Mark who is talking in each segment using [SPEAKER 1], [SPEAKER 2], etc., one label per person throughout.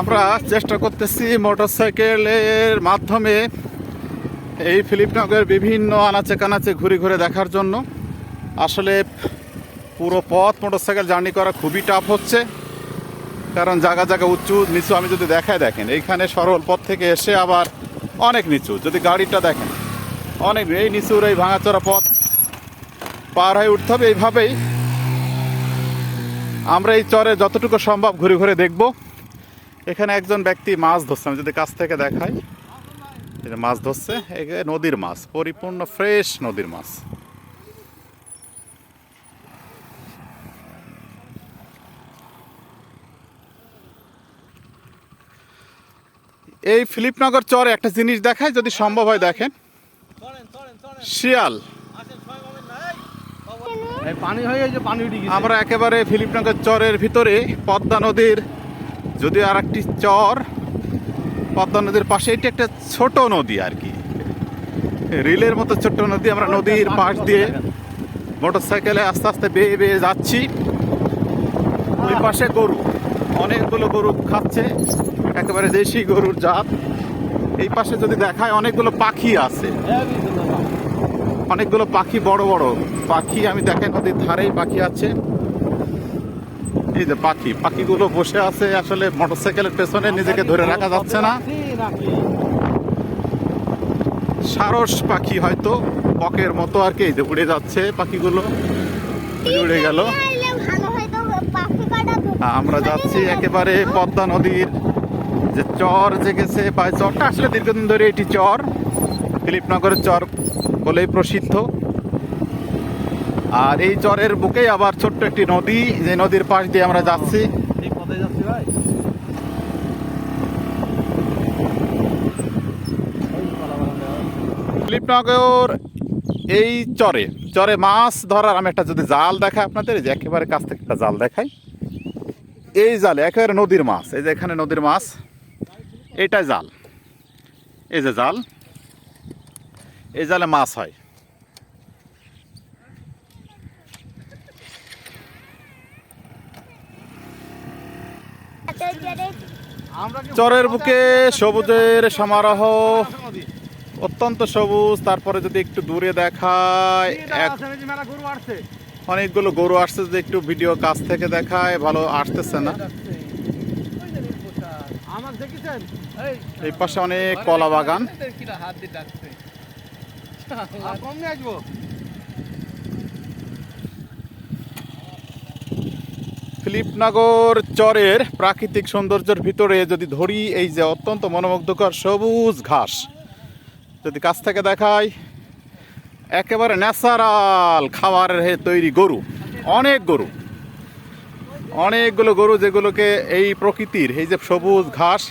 [SPEAKER 1] আমরা চেষ্টা করতেছি মোটরসাইকেলের মাধ্যমে এই ফিলিপনগরের বিভিন্ন আনাচে কানাচে ঘুরে ঘুরে দেখার জন্য। আসলে পুরো পথ মোটরসাইকেল জার্নি করা খুবই টাফ হচ্ছে। কারণ জায়গা জায়গা উঁচু, নিচু আমি যদি দেখায় দেখেন, এইখানে সরল পথ থেকে এসে আবার অনেক নিচু, যদি গাড়িটা দেখেন, অনেক এই নিচুর এই ভাঙাচোরা পথ পার হয়ে উঠতে হবে এইভাবেই। আমরা এই চরে যতটুকু সম্ভব ঘুরে ঘুরে দেখব। এখানে একজন ব্যক্তি মাছ ধরছে, আমি যদি কাছ থেকে দেখাই। যে মাছ ধরছে নদীর মাছ, পরিপূর্ণ ফ্রেশ নদীর মাছ। এই ফিলিপনগর চরে একটা জিনিস দেখায় যদি সম্ভব হয় দেখেন। শিয়াল
[SPEAKER 2] এই পানি হয়ে গেছে পানি উঠে গেছে
[SPEAKER 1] আমরা একেবারে ফিলিপনগর চরের ভিতরে পদ্মা নদীর যদি আর একটি চর পদ্মা নদীর পাশে এটি একটা ছোট নদী আর কি। রিলের মতো ছোট্ট নদী আমরা নদীর পাশ দিয়ে মোটর সাইকেলে আস্তে আস্তে বেয়ে বেয়ে যাচ্ছি। ওই পাশে গরু অনেকগুলো গরু খাচ্ছে একেবারে দেশি গরুর জাত। এই পাশে যদি দেখায় অনেকগুলো পাখি আছে। অনেকগুলো পাখি বড় বড় পাখি। আমি দেখেন নদীর ধারেই পাখি আছে। এই যে পাখি পাখিগুলো বসে আছে আসলে মোটরসাইকেলের পেছনে নিজেকে ধরে রাখা যাচ্ছে না। সারস পাখি হয়তো বকের মতো আর কি এই যে উড়ে যাচ্ছে পাখিগুলো। উড়ে গেল। আমরা যাচ্ছি একেবারে পদ্মা নদীর যে চর জেগেছে বা চরটা। আসলে দীর্ঘদিন ধরে এটি চর ফিলিপনগরের চর। বলেই প্রসিদ্ধ। আর এই চরের বুকেই আবার ছোট্ট একটি নদী যে নদীর পাশ দিয়ে আমরা যাচ্ছি।
[SPEAKER 2] এই পথে যাচ্ছি ভাই।
[SPEAKER 1] ফিলিপনগর এই চরে চরে মাছ ধরার আমি একটা যদি জাল দেখাই আপনাদের যে একেবারে কাছ থেকে একটা জাল দেখাই। এই জালে একেবারে নদীর মাছ এই যে এখানে নদীর মাছ এইটাই জাল। এই যে জাল এই জালে মাছ হয়। চরের বুকে সবুজের সমারোহ। অত্যন্ত সবুজ, তারপরে যদি একটু দূরে দেখায় অনেকগুলো গরু আসছে, যদি একটু ভিডিও কাছ থেকে দেখায়, ভালো আসতেছে না।
[SPEAKER 2] এই
[SPEAKER 1] পাশে অনেক কলা বাগান
[SPEAKER 2] হাত দিয়ে ডাকছে আর কম নিয়ে আসব?
[SPEAKER 1] ফিলিপনগর চরের প্রাকৃতিক সৌন্দর্যের ভিতরে যদি ধরি এই যে অত্যন্ত মনোমুগ্ধকর সবুজ ঘাস যদি কাছ থেকে দেখাই একেবারে ন্যাচারাল খাবারের হে তৈরি গরু অনেক গরু অনেকগুলো গরু যেগুলোকে এই প্রকৃতির এই যে সবুজ ঘাস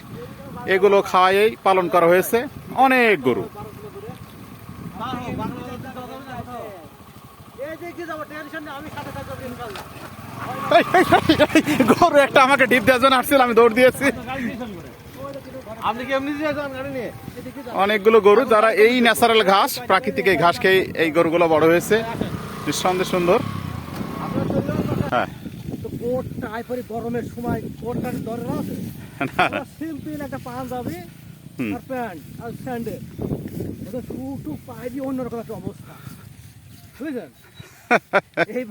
[SPEAKER 1] এগুলো খাওয়াই পালন করা হয়েছে অনেক গরু
[SPEAKER 2] এই দেখি যাব টেনশন নেই আমি সাথে থাকব ইনশাল্লাহ
[SPEAKER 1] এই, এই, এই, এই, গরু একটা আমাকে ডিপ দেওয়ার জন্য আসছিল আমি দৌড় দিয়েছি।
[SPEAKER 2] আপনি কি এমনি দিয়ে যান গাড়ি নিয়ে?
[SPEAKER 1] অনেকগুলো গরু যারা এই ন্যাচারাল ঘাস প্রাকৃতিক এই ঘাস খেয়ে এই গরুগুলো বড় হয়েছে। নিঃসন্দেহে সুন্দর। হ্যাঁ।
[SPEAKER 2] গরমের সময় একটা পাঞ্জাবি। আর প্যান্ট আর স্যান্ডেল। ওটা শু টু পায়ে দিয়ে অন্যরকম একটা অবস্থা। বুঝলেন? এই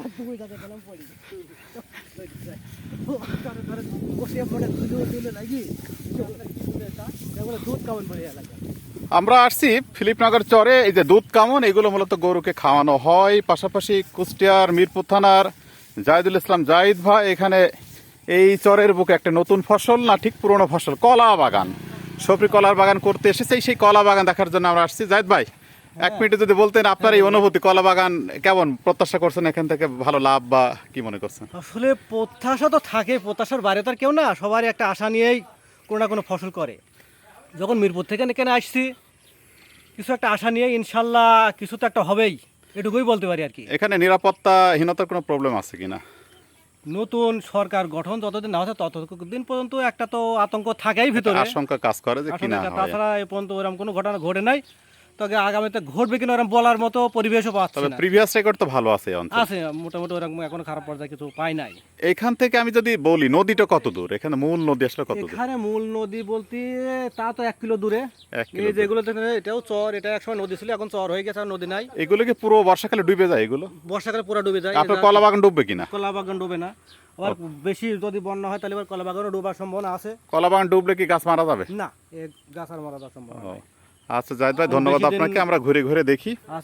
[SPEAKER 2] গেলাম পড়ি।
[SPEAKER 1] আমরা আসছি ফিলিপনগর চরে, এই যে দুধ কামন, এগুলো মূলত গরুকে খাওয়ানো হয়। পাশাপাশি কুষ্টিয়ার মিরপুর থানার জাহিদুল ইসলাম জাহিদ ভাই, এখানে এই চরের বুকে একটা নতুন ফসল, না ঠিক পুরনো ফসল, কলা বাগান। সবরি কলার বাগান করতে এসেছে সেই কলা বাগান দেখার জন্য আমরা আসছি। জাহিদ ভাই এক মিনিটে যদি বলতেন আপনার এই অনুভূতি কলা বাগান কেমন? প্রত্যাশা করছেন এখান থেকে ভালো লাভ বা কি মনে করছেন?
[SPEAKER 2] আসলে প্রত্যাশা তো থাকে প্রত্যাশার বাইরে তো আর কেউ না সবারই একটা আশা নিয়েই কোনো না কোনো ফসল করে। যখন মিরপুর থেকে এখানে আসছি কিছু একটা আশা নিয়ে ইনশাল্লাহ কিছু তো একটা হবেই এটুকুই বলতে পারি আর কি।
[SPEAKER 1] এখানে নিরাপত্তাহীনতার কোনো প্রবলেম আছে কিনা
[SPEAKER 2] নতুন সরকার গঠন যতদিন না হচ্ছে ততদিন পর্যন্ত একটা তো আতঙ্ক থাকেই ভিতরে।
[SPEAKER 1] আশঙ্কা কাজ করে যে কিনা
[SPEAKER 2] তাছাড়া এ পর্যন্ত ওরকম কোনো ঘটনা ঘটে নাই। তবে আগামীতে ঘটবে কিনা ওরকম বলার মতো পরিবেশও পাচ্ছি
[SPEAKER 1] তবে
[SPEAKER 2] না।
[SPEAKER 1] প্রিভিয়াস রেকর্ড তো ভালো আছে অঞ্চলে
[SPEAKER 2] আছে মোটামুটি ওরকম এখনও খারাপ পর্যায়ে কিছু পাই নাই।
[SPEAKER 1] এখান থেকে আমি যদি বলি নদীটা কত দূর? এখানে মূল নদী আসলে কত দূর?
[SPEAKER 2] এখানে মূল নদী বলতে তা তো এক কিলো দূরে।
[SPEAKER 1] এক কিলো
[SPEAKER 2] এই যেগুলো দেখেন এটাও চর এটা একসময় নদী ছিল এখন চর হয়ে গেছে আর নদী নাই।
[SPEAKER 1] এগুলো কি পুরো বর্ষাকালে ডুবে যায় এগুলো?
[SPEAKER 2] বর্ষাকালে পুরো ডুবে যায়।
[SPEAKER 1] আপনার কলা বাগান ডুববে কিনা?
[SPEAKER 2] কলা বাগান ডুবে না। আবার বেশি যদি বন্যা হয় তাহলে কলা বাগানও ডুবার সম্ভাবনা আছে।
[SPEAKER 1] কলা বাগান ডুবলে কি গাছ মারা যাবে?
[SPEAKER 2] না এ গাছ আর মারা যাওয়ার সম্ভাবনা নাই।
[SPEAKER 1] আচ্ছা জাহিদ ভাই ধন্যবাদ আপনাকে। আমরা ঘুরে ঘুরে দেখি।
[SPEAKER 2] আচ্ছা